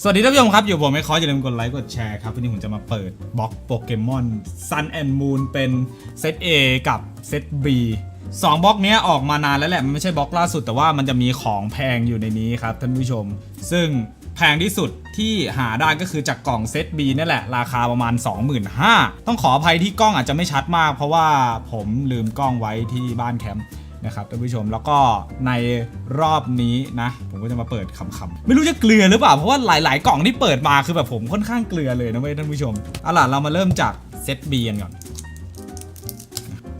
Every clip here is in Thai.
สวัสดีท่านผู้ชมครับ อยู่ผมไม่คออย่าลืมกดไลค์กดแชร์ครับ วันนี้ผมจะมาเปิดบล็อกโปเกมอน Sun and Moon เป็นเซต A กับเซต B สองบล็อกนี้ออกมานานแล้วแหละ มันไม่ใช่บล็อกล่าสุดแต่ว่ามันจะมีของแพงอยู่ในนี้ครับท่านผู้ชม ซึ่งแพงที่สุดที่หาได้ก็คือจากกล่องเซต B นี่แหละ ราคาประมาณ 25,000ต้องขออภัยที่กล้องอาจจะไม่ชัดมาก เพราะว่าผมลืมกล้องไว้ที่บ้านแคมป์ นะครับท่านผู้ชมแล้วก็ในรอบนี้นะ ผมก็จะมาเปิดคำๆไม่รู้จะเกลือหรือเปล่าเพราะว่าหลาย ๆ กล่องที่เปิดมาคือแบบผมค่อนข้างเกลือเลยนะเว้ยท่านผู้ชมเอาล่ะเรามาเริ่มจากเซต B กันก่อน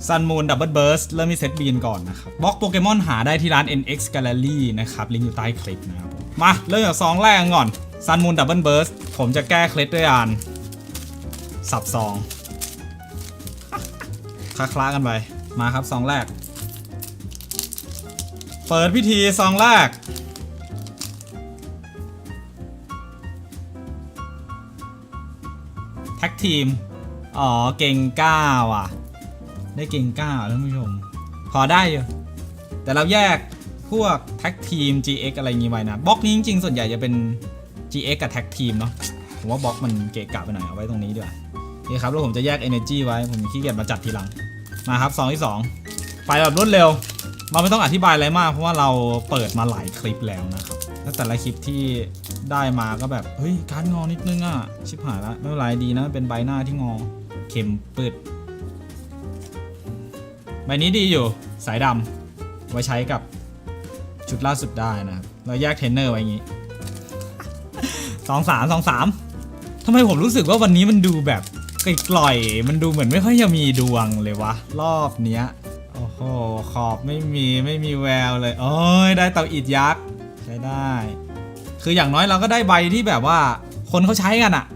Sun Moon Double Burst เริ่มที่เซต B กันก่อนนะครับบล็อกโปเกมอนหาได้ที่ร้าน NX Gallery นะครับลิงก์อยู่ใต้คลิปนะครับมาเริ่มจากซองแรกก่อน Sun Moon Double Burst ผมจะแก้เคล็ดด้วยการสับซองคล้าๆกันไปมาครับซองแรก เปิดพิธีซองแรก แท็กทีม อ๋อ เก่งก้าว่ะ ได้เก่งก้าท่านผู้ชม พอได้อยู่ แต่เราแยกพวกแท็กทีม GX อะไรงี้ไว้นะบล็อกนี้จริงๆ ส่วนใหญ่จะเป็น GX กับแท็กทีมเนาะ ผมว่าบล็อกมันเกะกะไปหน่อย เอาไว้ตรงนี้ดีกว่านี่ครับ แล้วผมจะแยก Energy ไว้ ผมขี้เกียจมาจัดทีหลัง มาครับซองที่สองไปแบบรวดเร็ว เราไม่ต้องอธิบายอะไรมากเพราะว่าเราเปิดมาหลายคลิปแล้วนะครับแล้วแต่ละคลิปที่ได้มาก็แบบเฮ้ยการงอนิดนึงอะชิบหายละไม่เป็นไรดีนะเป็นใบหน้าที่งอเข็มปืดใบนี้ดีอยู่สายดำไว้ใช้กับชุดล่าสุดได้นะครับเราแยกเทรนเนอร์ไว้อย่างงี้สองสามสองสามทำไมผมรู้สึกว่าวันนี้มันดูแบบกล่อยๆมันดูเหมือนไม่ค่อยจะมีดวงเลยวะรอบเนี้ย โอ้โหขอบไม่มีไม่มีแววเลย โอ้ยได้เตาอิดยักษ์ใช้ได้ คืออย่างน้อยเราก็ได้ใบที่แบบว่า คนเขาใช้กันอะ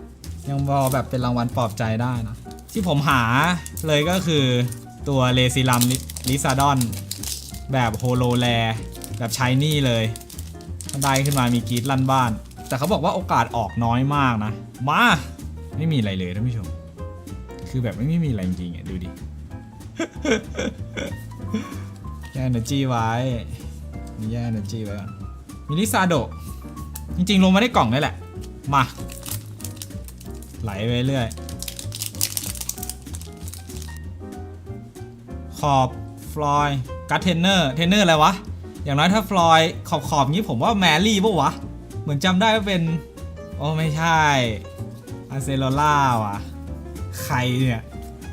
ยังพอแบบเป็นรางวัลปลอบใจได้นะ ที่ผมหาเลยก็คือตัวเลซิลัมลิซาดอน แบบโฮโลแลแบบชายนี่เลยได้ขึ้นมามีกรีดลั่นบ้าน แต่เขาบอกว่าโอกาสออกน้อยมากนะ มา ไม่มีอะไรเลยท่านผู้ชม คือแบบไม่มีอะไรจริงๆอะดูดิ แย่ energy ไว้มีแย่ energy ไว้ก่อนมิลิซาโดจริงๆ ลงมาได้กล่องนี่แหละ มา ไหลไปเรื่อย ขอบ ฟลอยกัตเทนเนอร์ เทนเนอร์อะไรวะ อย่างน้อยถ้าฟลอยขอบขอบนี้ผมว่าแมรี่ปะวะ เหมือนจำได้ว่าเป็น โอ้ไม่ใช่อาเซโลล่าวะใครเนี่ย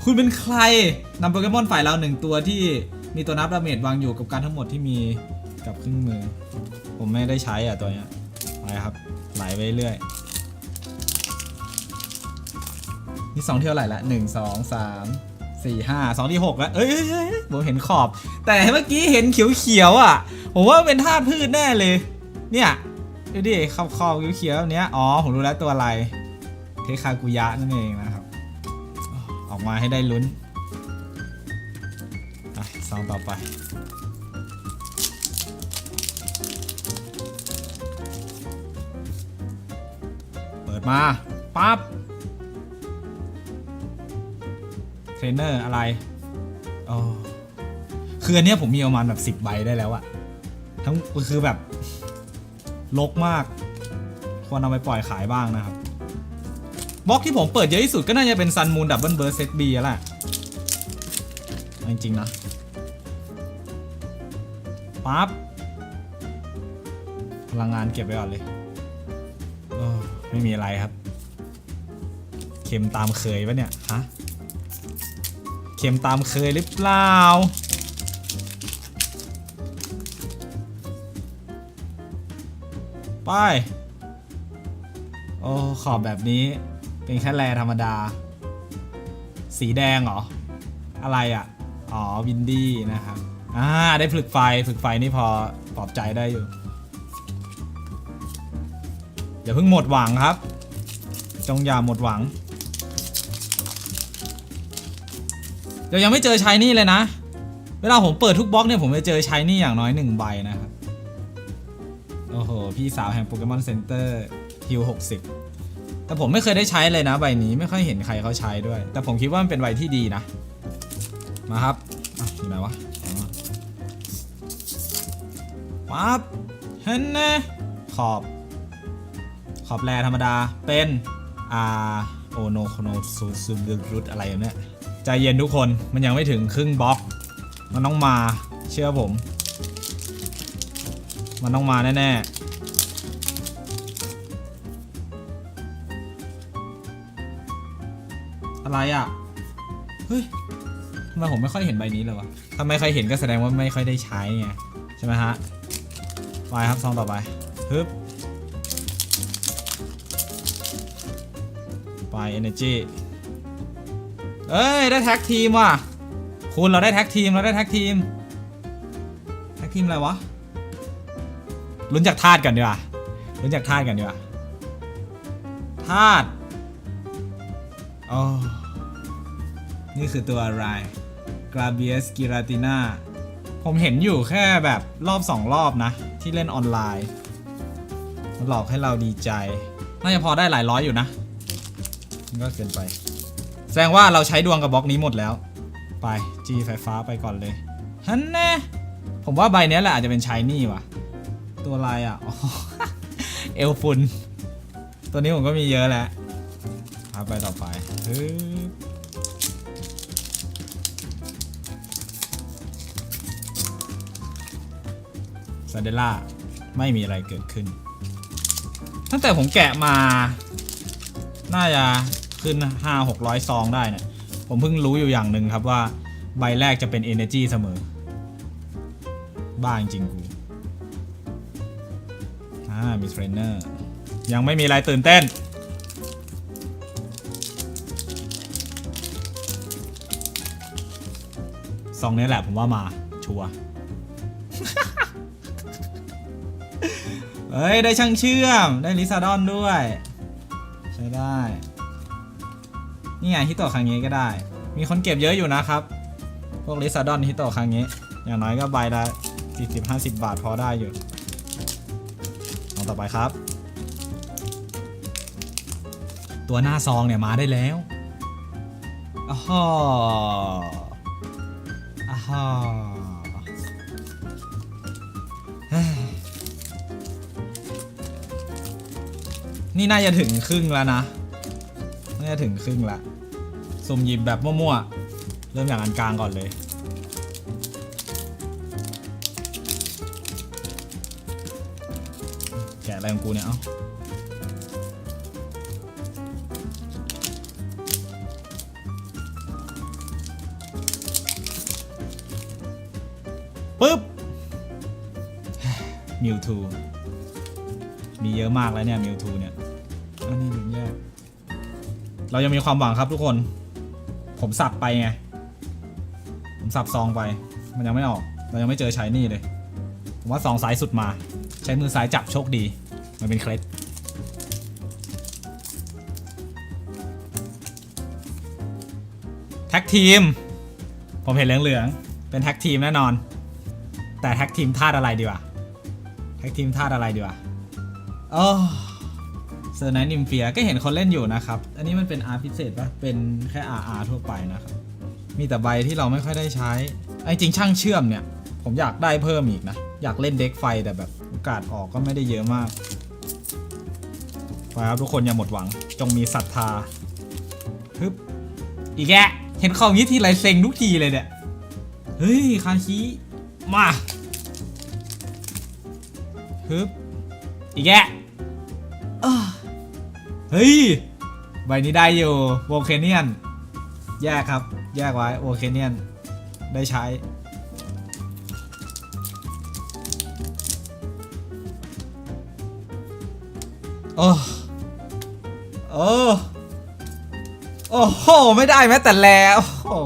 คุณเป็นใครนำโปเกมอนฝ่ายเราหนึ่งตัวที่ มีตัวนับดาเมจวางอยู่กับการทั้งหมดที่มีกับเครื่องมือ ผมไม่ได้ใช้อะตัวเนี้ยไปครับไหลไปเรื่อยนี่สองเที่ยวไหลละหนึ่งสองสามสี่ห้าสองที่หกแล้วเอ้ยผมเห็นขอบ แต่เมื่อกี้เห็นเขียวเขียวๆอะ ผมว่าเป็นธาตุพืชแน่เลย เนี่ยดูดิขอบขอบเขียวๆแบบเนี้ยอ๋อ ผมรู้แล้วตัวอะไร เทคากุยะนั่นเองนะครับ ออกมาให้ได้ลุ้น ซองต่อไป เปิดมาปั๊บเทรนเนอร์อะไรอ๋อคืออันเนี้ยผมมีประมาณแบบ 10 ใบได้แล้วอะทั้งคือแบบลกมาก ควรเอาไปปล่อยขายบ้างนะครับบล็อกที่ผมเปิดเยอะที่สุดก็น่าจะเป็น Sun Moon Double Burst Set B แล้วแหละจริงๆนะ ปั๊บพลังงานเก็บไว้ก่อนเลยโอ้ไม่มีอะไรครับ เค็มตามเคยปะเนี่ย ฮะ เค็มตามเคยหรือเปล่า ไป โอ้ขอบแบบนี้ เป็นแค่แรธรรมดา สีแดงเหรอ อะไรอะ อ๋อวินดี้นะครับ อ่าได้ฝึกไฟฝึกไฟนี่พอปลอบใจได้อยู่อย่าเพิ่งหมดหวังครับ จงอย่าหมดหวัง เดี๋ยวยังไม่เจอชายนี่เลยนะ เวลาผมเปิดทุกบล็อกเนี่ยผมจะเจอชายนี่อย่างน้อยหนึ่งใบนะครับ โอ้โห พี่สาวแห่งโปเกมอนเซ็นเตอร์ฮิว60แต่ผมไม่เคยได้ใช้เลยนะใบนี้ไม่ค่อยเห็นใครเขาใช้ด้วย แต่ผมคิดว่ามันเป็นใบที่ดีนะ มาครับอะอยู่ไหนวะ ปั๊บเห็นนะขอบ ขอบแรธรรมดาเป็นอ่าโอโนโคโนซูซูรุดอะไรอย่างเนี้ยใจเย็นทุกคนมันยังไม่ถึงครึ่งบล็อก มันต้องมาเชื่อผม มันต้องมาแน่ๆอะไรอะ เฮ้ยทำไมผมไม่ค่อยเห็นใบนี้เลยวะถ้าไม่ค่อยเห็นก็แสดงว่าไม่ค่อยได้ใช้ไง ใช่ไหมฮะ ไปครับซองต่อไปฮึบไป energy เอ้ย ได้แท็กทีมว่ะ คุณเราได้แท็กทีม เราได้แท็กทีม แท็กทีมอะไรวะ ลุ้นจากธาตุกันดีกว่า ลุ้นจากธาตุกันดีกว่าธาตุอ๋อนี่คือตัวอะไร กราเบียสกิราติน่า ผมเห็นอยู่แค่แบบรอบสองรอบนะ ที่เล่นออนไลน์ มันหลอกให้เราดีใจ น่าจะพอได้หลายร้อยอยู่นะมันก็เกินไป แสดงว่าเราใช้ดวงกับบล็อกนี้หมดแล้ว ไปจีไฟฟ้าไปก่อนเลยฮันแน่ผมว่าใบนี้แหละอาจจะเป็นชายนี่ว่ะ ตัวอะไรอะเอลฟุน ตัวนี้ผมก็มีเยอะแล้วไปต่อไปฮึ เดล่าไม่มีอะไรเกิดขึ้น ตั้งแต่ผมแกะมา น่าจะขึ้น 5 600 ซองได้นี่ยผมเพิ่งรู้อยู่อย่างหนึ่งครับว่า ใบแรกจะเป็น Energy เสมอ บ้าจริงๆกูอ่ามีเทรนเนอร์ยังไม่มีอะไรตื่นเต้น ซองนี้แหละผมว่ามาชัวร์ เฮ้ย ได้ช่างเชื่อม ได้ลิซาดอนด้วย ใช้ได้ นี่ไงฮิโตะครั้งนี้ก็ได้ มีคนเก็บเยอะอยู่นะครับ พวกลิซาดอนฮิโตะครั้งนี้อย่างน้อยก็ใบละ40-50 บาทพอได้อยู่ลองต่อไปครับ ตัวหน้าซองเนี่ยมาได้แล้วอ้าวฮ่ออ้าว นี่น่าจะถึงครึ่งแล้วนะ น่าจะถึงครึ่งละสุ่มหยิบแบบมั่วๆ เริ่มอย่างอันกลางก่อนเลย แกะอะไรของกูเนี่ย เอ้าปึ๊บมิวทูมีเยอะมากแล้วเนี่ยมิวทูเนี่ย อันนี้ลุ้นแยก เรายังมีความหวังครับทุกคน ผมสับไปไง ผมสับซองไป มันยังไม่ออก เรายังไม่เจอใชายนี่เลย ผมว่าซองซ้ายสุดมา ใช้มือซ้ายจับโชคดี มันเป็นเคล็ดแท็กทีม ผมเห็นเหลืองๆ เป็นแท็กทีมแน่นอน แต่แท็กทีมธาตุอะไรดีวะ แท็กทีมธาตุอะไรดีวะโอ้ เซอร์ไนท์นิมเฟียก็เห็นคนเล่นอยู่นะครับ อันนี้มันเป็นอาร์พิเศษปะเป็นแค่ RR ทั่วไปนะครับ มีแต่ใบที่เราไม่ค่อยได้ใช้ ไอ้จริงช่างเชื่อมเนี่ย ผมอยากได้เพิ่มอีกนะ อยากเล่นเด็กไฟแต่แบบโอกาสออกก็ไม่ได้เยอะมากไปครับทุกคนอย่าหมดหวัง จงมีศรัทธาฮึบอีกแกเห็นของนี้ทีไรเซ็งทุกทีเลยเนี่ย เฮ้ยคาคิมาฮึบอีกแกะ เฮ้ย ใบนี้ได้อยู่โวเคเนียน แยกครับ แยกไว้โวเคเนียน ได้ใช้ โอ้โอ้โอ้โห ไม่ได้แม้แต่แล้วโอ้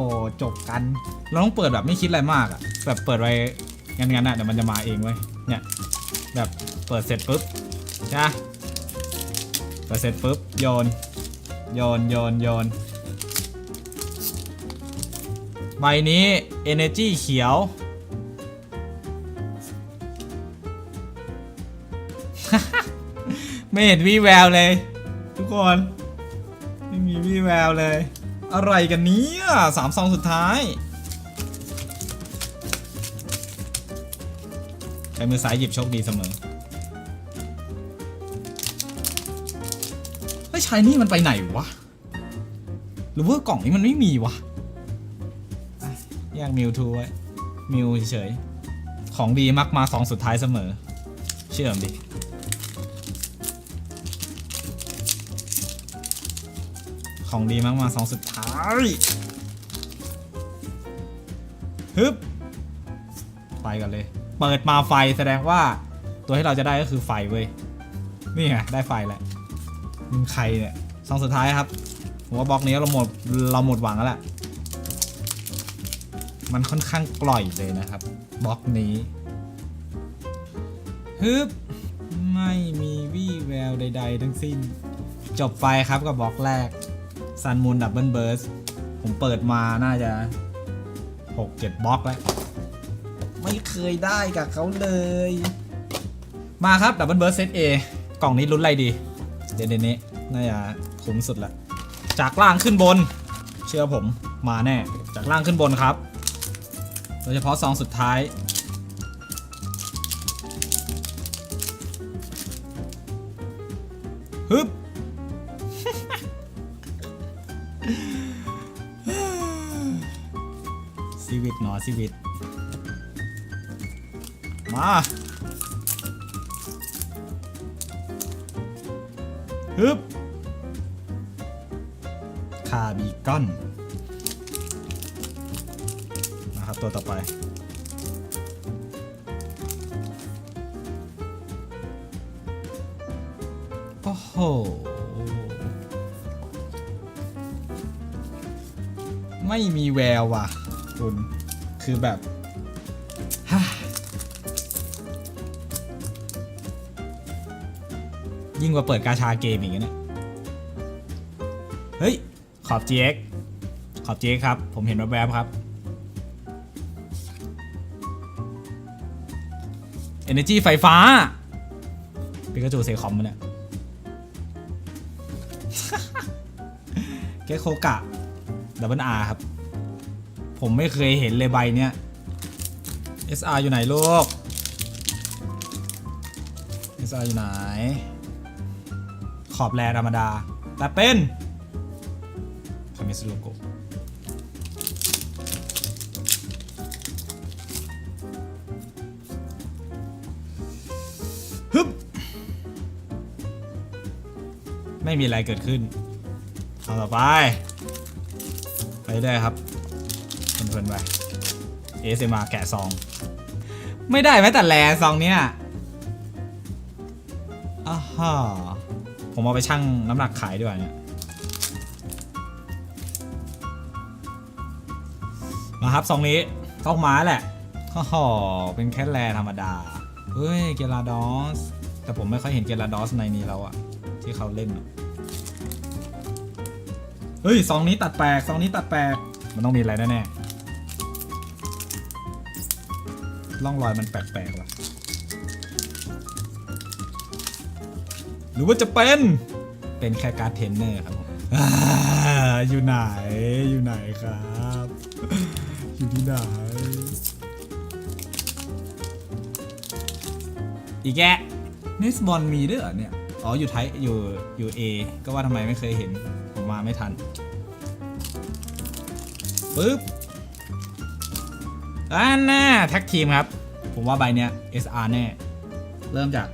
จบกัน เราต้องเปิดแบบไม่คิดอะไรมากอะแบบเปิดไว้งั้นๆอะเดี๋ยวมันจะมาเองเว้ยเนี่ย แบบเปิดเสร็จปุ๊บใช่ พอเสร็จปุ๊บโยนโยนโยนโยนใบนี้ Energy เขียว ไม่เห็นวี่แววเลย ทุกคน ไม่มีวี่แววเลย อะไรกันเนี้สามซองสุดท้ายใช้มือซ้ายหยิบโชคดีเสมอายนี่มันไปไหนวะ หรือว่ากล่องนี้มันไม่มีวะอะแยกมิวทูไว้มิวเฉยๆ ของดีมักมาสองสุดท้ายเสมอ เชื่อมดิ ของดีมักมาสองสุดท้าย ฮึบ ไปกันเลย เปิดมาไฟแสดงว่า ตัวที่เราจะได้ก็คือไฟเว้ย นี่ไงได้ไฟแหละ มึงใครเนี่ยซองสุดท้ายครับผมว่าบล็อกนี้เราหมดเราหมดหวังแล้วแหละมันค่อนข้างกล่อยเลยนะครับบล็อกนี้ฮึบไม่มีวี่แววใด ๆ ทั้งสิ้น จบไปครับกับบล็อกแรกซันมูนดับเบิลเบิร์สผมเปิดมาน่าจะ 6-7บล็อกแล้ว ไม่เคยได้กับเขาเลย มาครับดับเบิลเบิร์สเซตเอกล่องนี้ลุ้นอะไรดี เดนเดนเนี้น่าจะคุ้มสุดละจากล่างขึ้นบน เชื่อผมมาแน่ จากล่างขึ้นบนครับ โดยเฉพาะซองสุดท้าย ฮึบซีวิตหนอซีวิต มา ฮึบคาบีกอนนะครับตัวต่อไป โอ้โห ไม่มีแววว่ะ คุณ คือแบบ ยิ่งกว่าเปิดกาชาเกมอีกนะเนี่ยเฮ้ย ขอบ GX ขอบ GX ครับ ผมเห็นแวบๆครับ Energy ไฟฟ้าปิกาจูเซคอมมันเนี่ยเกโคกะดับเบิลอาร์ครับ ผมไม่เคยเห็นเลยใบเนี้ย SR อยู่ไหนลูก SR อยู่ไหน อบแรธรรมดา แต่เป็นคามิสโลโกฮึบไม่มีอะไรเกิดขึ้นเอาต่อไป ไปได้ครับเพลินๆไป ASMR แกะซอง ไม่ได้แม้แต่แลซองเนี้ยอ้าฮ่า ผมเอาไปชั่งน้ำหนักขายดีกว่าเนี่ยมาครับซองนี้ต้องมาแหละฮ่อเป็นแค่แลธรรมดา เฮ้ย เกลาดอส แต่ผมไม่ค่อยเห็นเกลาดอสในนี้แล้วอะที่เขาเล่นเฮ้ยซองนี้ตัดแปลกซองนี้ตัดแปลกมันต้องมีอะไรแน่ๆร่องรอยมันแปลกๆว่ะ หรือว่าจะเป็น เป็นแค่การ์ดเทรนเนอร์ครับผมอ่าอยู่ไหนอยู่ไหนครับ อยู่ที่ไหน อีกแกเนสบอลมีด้วยเหรอเนี่ย อ๋ออยู่ไทยอยู่อยู่เอก็ว่าทำไมไม่เคยเห็น ผมมาไม่ทันปึ๊บอ่าแน่แท็กทีมครับ ผมว่าใบเนี้ย SR แน่ เริ่มจาก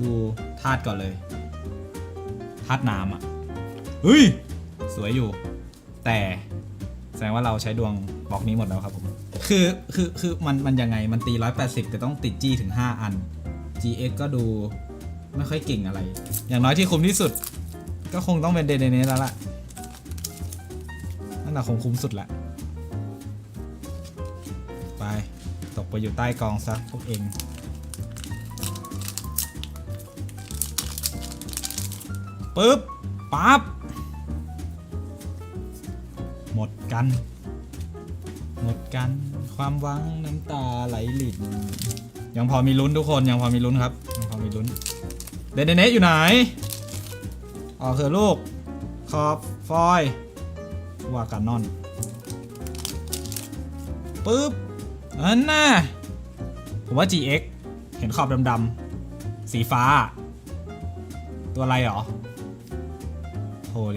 ดูธาตุก่อนเลยธาตุน้ำอะเฮ้ย สวยอยู่ แต่แสดงว่าเราใช้ดวงบล็อกนี้หมดแล้วครับผม คือคือคือมันมันยังไงมันตี 180 แต่ต้องติดจี้ถึง 5 อัน GX ก็ดูไม่ค่อยเก่งอะไร อย่างน้อยที่คุ้มที่สุด ก็คงต้องเป็นเดนเนสแล้วล่ะ นั่นแหละคงคุ้มสุดละไป ตกไปอยู่ใต้กองซะพวกเอง ปึ๊บปั๊บหมดกัน หมดกัน ความหวังน้ำตาไหลหลินยังพอมีลุ้นทุกคนยังพอมีลุ้นครับยังพอมีลุ้นเดนเนสอยู่ไหนออกเถอะลูกขอบฟอยวากันนอนปึ๊บอันน่ะผมว่า GX เห็นขอบดำๆสีฟ้า ตัวอะไรหรอ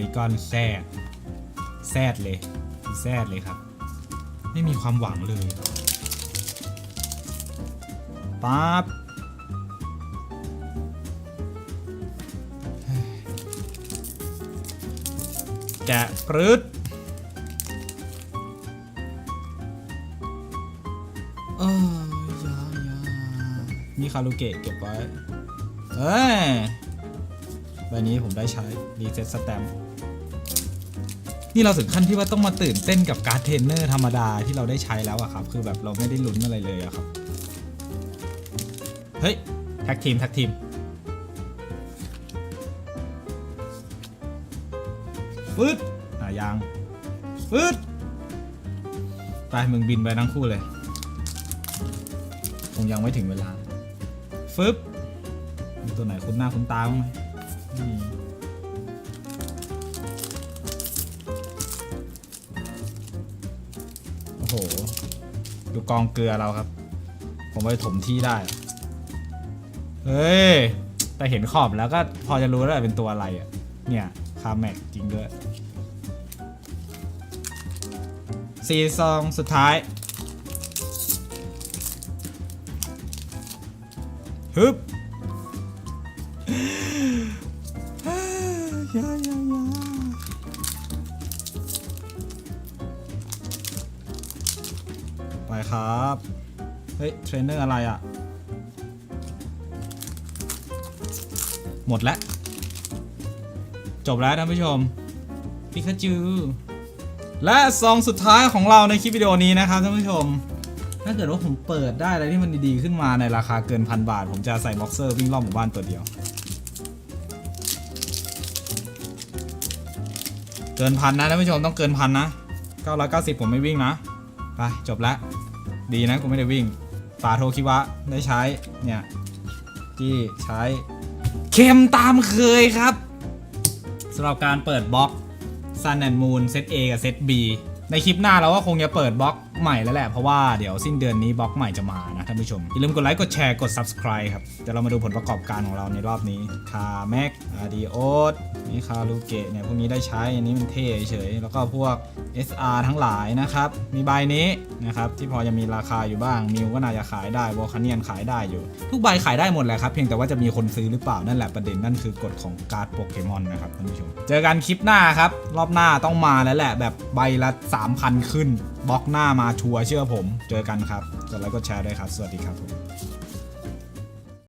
ลีกอนแซดแซดเลยแซดเลยครับ ไม่มีความหวังเลยปั๊บแกะปรึดเอ้ยยายามีคารุเกะเก็บไว้ เอ้ย ใบนี้ผมได้ใช้รีเซ็ตสแตมนี่เราถึงขั้นที่ว่าต้องมาตื่นเต้นกับการ์ดเทรนเนอร์ธรรมดาที่เราได้ใช้แล้วอะครับ คือแบบเราไม่ได้ลุ้นอะไรเลยอะครับ เฮ้ย แท็กทีม แท็กทีมฟืดอะยังฟืดไปมึงบินไปทั้งคู่เลยคงยังไม่ถึงเวลาฟึบตัวไหนคุ้นหน้าคุ้นตาบ้างไหม โอ้โห ดูกองเกลือเราครับ ผมไปถมที่ได้ เฮ้ย แต่เห็นขอบแล้วก็พอจะรู้แล้วเป็นตัวอะไรอะ เนี่ย คาแม็กจริงด้วยซีซองสุดท้ายฮึบ ครับ เฮ้ย เทรนเนอร์อะไรอะ หมดแล้ว จบแล้วท่านผู้ชมปิกาจู และซองสุดท้ายของเราในคลิปวิดีโอนี้นะครับท่านผู้ชม ถ้าเกิดว่าผมเปิดได้อะไรที่มันดีๆขึ้นมาในราคาเกินพันบาท ผมจะใส่บ็อกเซอร์วิ่งรอบหมู่บ้านตัวเดียว เกินพันนะท่านผู้ชมต้องเกินพันนะ990 ผมไม่วิ่งนะ ไป จบแล้ว ดีนะกูไม่ได้วิ่งฝาโทคิวะได้ใช้เนี่ยที่ใช้เค็มตามเคยครับสำหรับการเปิดบล็อก Sun and Moon เซต A กับเซต B ในคลิปหน้าเราก็คงจะเปิดบล็อก ใหม่แล้วแหละ เพราะว่าเดี๋ยวสิ้นเดือนนี้บล็อกใหม่จะมานะท่านผู้ชม อย่าลืมกดไลค์กดแชร์กด Subscribe ครับเดี๋ยวเรามาดูผลประกอบการของเราในรอบนี้คาแม็กอาดิโอสนี่คาลูเกะเนี่ยพวกนี้ได้ใช้อันนี้มันเท่เฉยแล้วก็พวก SR ทั้งหลายนะครับ มีใบนี้นะครับที่พอจะมีราคาอยู่บ้างมิวก็น่าจะขายได้วอลคาเนียนขายได้อยู่ ทุกใบขายได้หมดแหละครับเพียงแต่ว่าจะมีคนซื้อหรือเปล่านั่นแหละประเด็นนั่นคือกฎของการ์ดโปเกมอนนะครับท่านผู้ชมเจอกันคลิปหน้าครับรอบหน้าต้องมาแล้วแหละแบบใบละ3,000 ขึ้นบล็อกหน้ามาชัวร์เชื่อผม เจอกันครับกดไลค์กดแชร์ด้วยครับ สวัสดีครับผม